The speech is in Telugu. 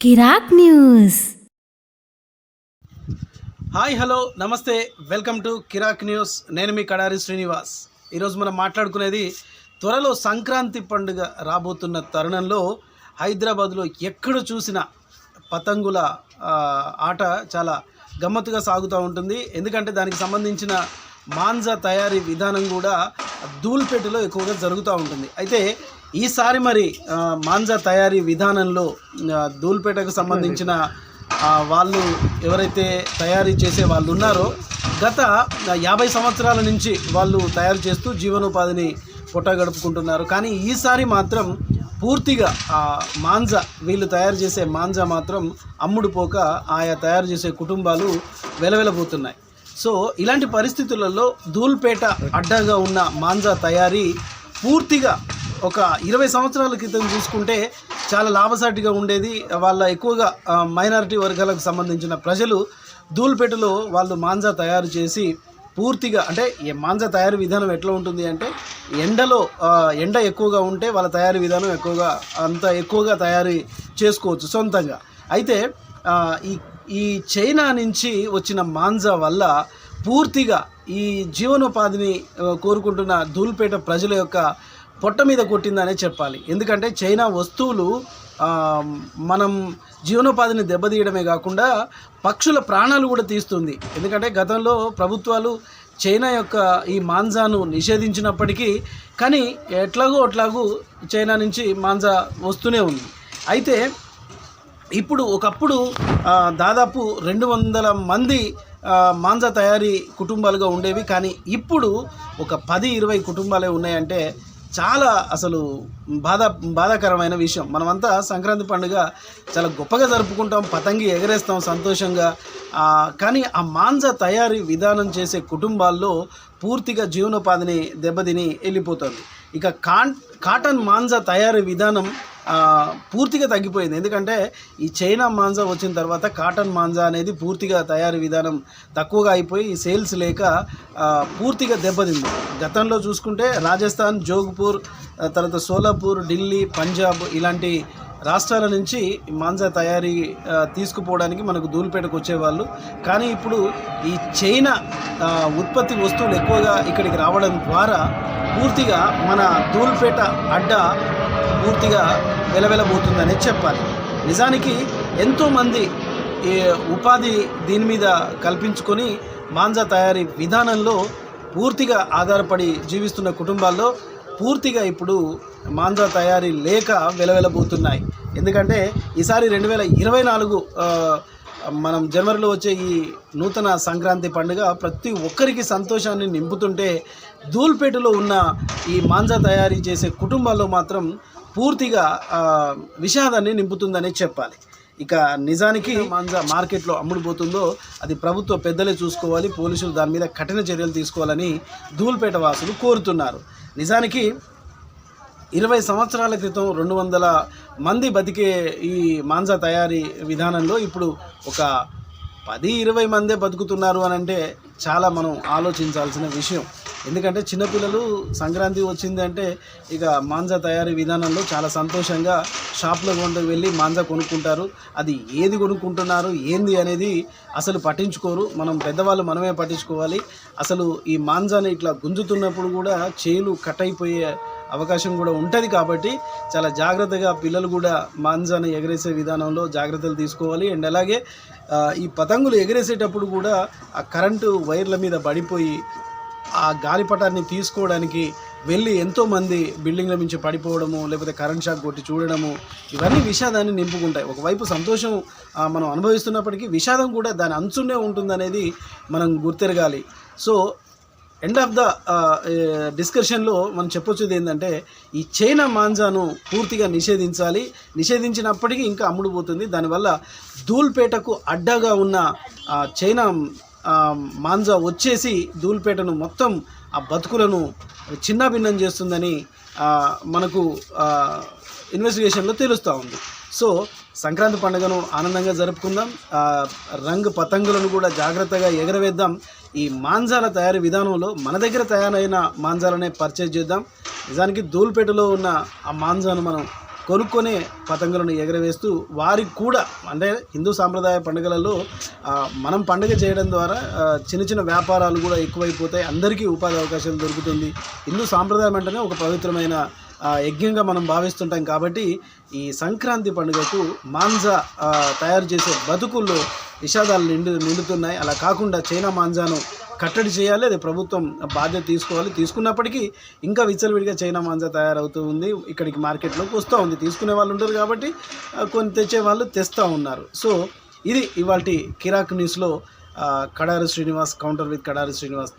కిరాక్ న్యూస్. హాయ్ హలో నమస్తే వెల్కమ్ టు కిరాక్ న్యూస్. నేను మీ కడారి శ్రీనివాస్. ఈరోజు మనం మాట్లాడుకునేది త్వరలో సంక్రాంతి పండుగ రాబోతున్న తరుణంలో హైదరాబాద్లో ఎక్కడ చూసినా పతంగుల ఆట చాలా గమ్మత్తుగా సాగుతూ ఉంటుంది. ఎందుకంటే దానికి సంబంధించిన మాంజా తయారీ విధానం కూడా ధూల్పేటలో ఎక్కువగా జరుగుతూ ఉంటుంది. అయితే ఈసారి మరి మాంజా తయారీ విధానంలో ధూల్పేటకు సంబంధించిన వాళ్ళు ఎవరైతే తయారీ చేసే వాళ్ళు ఉన్నారో గత యాభై సంవత్సరాల నుంచి వాళ్ళు తయారు చేస్తూ జీవనోపాధిని పొట్ట గడుపుకుంటున్నారు కానీ ఈసారి మాత్రం పూర్తిగా ఆ మాంజా వీళ్ళు తయారు చేసే మాంజా మాత్రం అమ్ముడు పోక ఆయా తయారు చేసే కుటుంబాలు వెలవెలబోతున్నాయి. సో ఇలాంటి పరిస్థితులలో ధూల్పేట అడ్డాగా ఉన్న మాంజా తయారీ పూర్తిగా ఒక ఇరవై సంవత్సరాల క్రితం చూసుకుంటే చాలా లాభసాటిగా ఉండేది. వాళ్ళ ఎక్కువగా మైనారిటీ వర్గాలకు సంబంధించిన ప్రజలు ధూల్పేటలో వాళ్ళు మాంజా తయారు చేసి పూర్తిగా అంటే మాంజా తయారీ విధానం ఎట్లా ఉంటుంది అంటే ఎండలో ఎండ ఎక్కువగా ఉంటే వాళ్ళ తయారీ విధానం ఎక్కువగా అంత ఎక్కువగా తయారీ చేసుకోవచ్చు సొంతంగా. అయితే ఈ ఈ చైనా నుంచి వచ్చిన మాంజా వల్ల పూర్తిగా ఈ జీవనోపాధిని కోరుకుంటున్న ధూల్పేట ప్రజల యొక్క పొట్ట మీద కొట్టిందనే చెప్పాలి. ఎందుకంటే చైనా వస్తువులు మనం జీవనోపాధిని దెబ్బతీయడమే కాకుండా పక్షుల ప్రాణాలు కూడా తీస్తుంది. ఎందుకంటే గతంలో ప్రభుత్వాలు చైనా యొక్క ఈ మాంజాను నిషేధించినప్పటికీ కానీ ఎట్లాగో అట్లాగూ చైనా నుంచి మాంజా వస్తూనే ఉంది. అయితే ఇప్పుడు ఒకప్పుడు దాదాపు రెండు వందల మంది మాంజా తయారీ కుటుంబాలుగా ఉండేవి. కానీ ఇప్పుడు ఒక పది ఇరవై కుటుంబాలే ఉన్నాయంటే చాలా అసలు బాధ బాధాకరమైన విషయం. మనమంతా సంక్రాంతి పండుగ చాలా గొప్పగా జరుపుకుంటాం పతంగి ఎగరేస్తాం సంతోషంగా. కానీ ఆ మాంజ తయారీ విధానం చేసే కుటుంబాల్లో పూర్తిగా జీవనోపాధిని దెబ్బతిని వెళ్ళిపోతుంది. ఇక కాన్ కాటన్ మాంజా తయారీ విధానం పూర్తిగా తగ్గిపోయింది. ఎందుకంటే ఈ చైనా మాంజా వచ్చిన తర్వాత కాటన్ మాంజా అనేది పూర్తిగా తయారీ విధానం తక్కువగా అయిపోయి సేల్స్ లేక పూర్తిగా దెబ్బతింది. గతంలో చూసుకుంటే రాజస్థాన్ జోగ్పూర్ తర్వాత సోలాపూర్ ఢిల్లీ పంజాబ్ ఇలాంటి రాష్ట్రాల నుంచి మాంజా తయారీ తీసుకుపోవడానికి మనకు ధూళిపేటకు వచ్చేవాళ్ళు. కానీ ఇప్పుడు ఈ చైనా ఉత్పత్తి వస్తువులు ఎక్కువగా ఇక్కడికి రావడం ద్వారా పూర్తిగా మన ధూల్పేట అడ్డ పూర్తిగా వెలవెలబోతుందని చెప్పాలి. నిజానికి ఎంతోమంది ఉపాధి దీని మీద కల్పించుకొని మాంజా తయారీ విధానంలో పూర్తిగా ఆధారపడి జీవిస్తున్న కుటుంబాల్లో పూర్తిగా ఇప్పుడు మాంజా తయారీ లేక వెలవెలబోతున్నాయి. ఎందుకంటే ఈసారి రెండు వేల ఇరవై నాలుగు మనం జనవరిలో వచ్చే ఈ నూతన సంక్రాంతి పండుగ ప్రతి ఒక్కరికి సంతోషాన్ని నింపుతుంటే ధూల్పేటలో ఉన్న ఈ మాంజా తయారీ చేసే కుటుంబాల్లో మాత్రం పూర్తిగా విషాదాన్ని నింపుతుందనే చెప్పాలి. ఇక నిజానికి మాంజా మార్కెట్లో అమ్ముడుపోతుందో అది ప్రభుత్వ పెద్దలే చూసుకోవాలి పోలీసులు దాని మీద కఠిన చర్యలు తీసుకోవాలని ధూల్పేట వాసులు కోరుతున్నారు. నిజానికి ఇరవై సంవత్సరాల క్రితం రెండు వందల మంది బతికే ఈ మాంజా తయారీ విధానంలో ఇప్పుడు ఒక పది ఇరవై మందే బతుకుతున్నారు అని అంటే చాలా మనం ఆలోచించాల్సిన విషయం. ఎందుకంటే చిన్నపిల్లలు సంక్రాంతి వచ్చింది అంటే ఇక మాంజా తయారీ విధానంలో చాలా సంతోషంగా షాప్లో కొంటూ వెళ్ళి మాంజా కొనుక్కుంటారు. అది ఏది కొనుక్కుంటున్నారు ఏంది అనేది అసలు పట్టించుకోరు. మనం పెద్దవాళ్ళు మనమే పట్టించుకోవాలి. అసలు ఈ మాంజాని ఇట్లా గుంజుతున్నప్పుడు కూడా చేలు కట్ అయిపోయే అవకాశం కూడా ఉంటుంది కాబట్టి చాలా జాగ్రత్తగా పిల్లలు కూడా మాంజాన్ని ఎగరేసే విధానంలో జాగ్రత్తలు తీసుకోవాలి. అండ్ అలాగే ఈ పతంగులు ఎగరేసేటప్పుడు కూడా ఆ కరెంటు వైర్ల మీద పడిపోయి ఆ గాలిపటాన్ని తీసుకోవడానికి వెళ్ళి ఎంతోమంది బిల్డింగ్ల నుంచి పడిపోవడము లేకపోతే కరెంట్ షాక్ కొట్టి చూడడము ఇవన్నీ విషాదాన్ని నింపుకుంటాయి. ఒకవైపు సంతోషం మనం అనుభవిస్తున్నప్పటికీ విషాదం కూడా దాని అంచునే ఉంటుందనేది మనం గుర్తెరగాలి. సో ఎండ్ ఆఫ్ ద డిస్కషన్లో మనం చెప్పొచ్చేది ఏంటంటే ఈ చైనా మాంజాను పూర్తిగా నిషేధించాలి. నిషేధించినప్పటికీ ఇంకా అమ్ముడుపోతుంది దానివల్ల ధూల్పేటకు అడ్డగా ఉన్న చైనా మాంజా వచ్చేసి ధూల్పేటను మొత్తం ఆ బతుకులను చిన్నాభిన్నం చేస్తుందని మనకు ఇన్వెస్టిగేషన్లో తెలుస్తూ ఉంది. సో సంక్రాంతి పండుగను ఆనందంగా జరుపుకుందాం. రంగు పతంగులను కూడా జాగ్రత్తగా ఎగరవేద్దాం. ఈ మాంజాల తయారీ విధానంలో మన దగ్గర తయారైన మాంజాలనే పర్చేజ్ చేద్దాం. నిజానికి ధూల్పేటలో ఉన్న ఆ మాంజాను మనం కొనుక్కునే పతంగులను ఎగరవేస్తూ వారికి కూడా అంటే హిందూ సాంప్రదాయ పండుగలలో మనం పండుగ చేయడం ద్వారా చిన్న చిన్న వ్యాపారాలు కూడా ఎక్కువైపోతాయి. అందరికీ ఉపాధి అవకాశాలు దొరుకుతుంది. హిందూ సాంప్రదాయం అంటేనే ఒక పవిత్రమైన యజ్ఞంగా మనం భావిస్తుంటాం కాబట్టి ఈ సంక్రాంతి పండుగకు మాంజా తయారు చేసే బతుకుల్లో విషాదాలు నిండు నిండుతున్నాయి. అలా కాకుండా చైనా మాంజాను కట్టడి చేయాలి అది ప్రభుత్వం బాధ్యత తీసుకోవాలి. తీసుకున్నప్పటికీ ఇంకా విచ్చలవిడిగా చైనా మాంజా తయారవుతూ ఉంది. ఇక్కడికి మార్కెట్లోకి వస్తూ ఉంది. తీసుకునే వాళ్ళు ఉంటారు కాబట్టి కొన్ని తెచ్చే వాళ్ళు తెస్తూ ఉన్నారు. సో ఇది ఇవాళ కిరాక్ న్యూస్లో కడారు శ్రీనివాస్ కౌంటర్ విత్ కడారు శ్రీనివాస్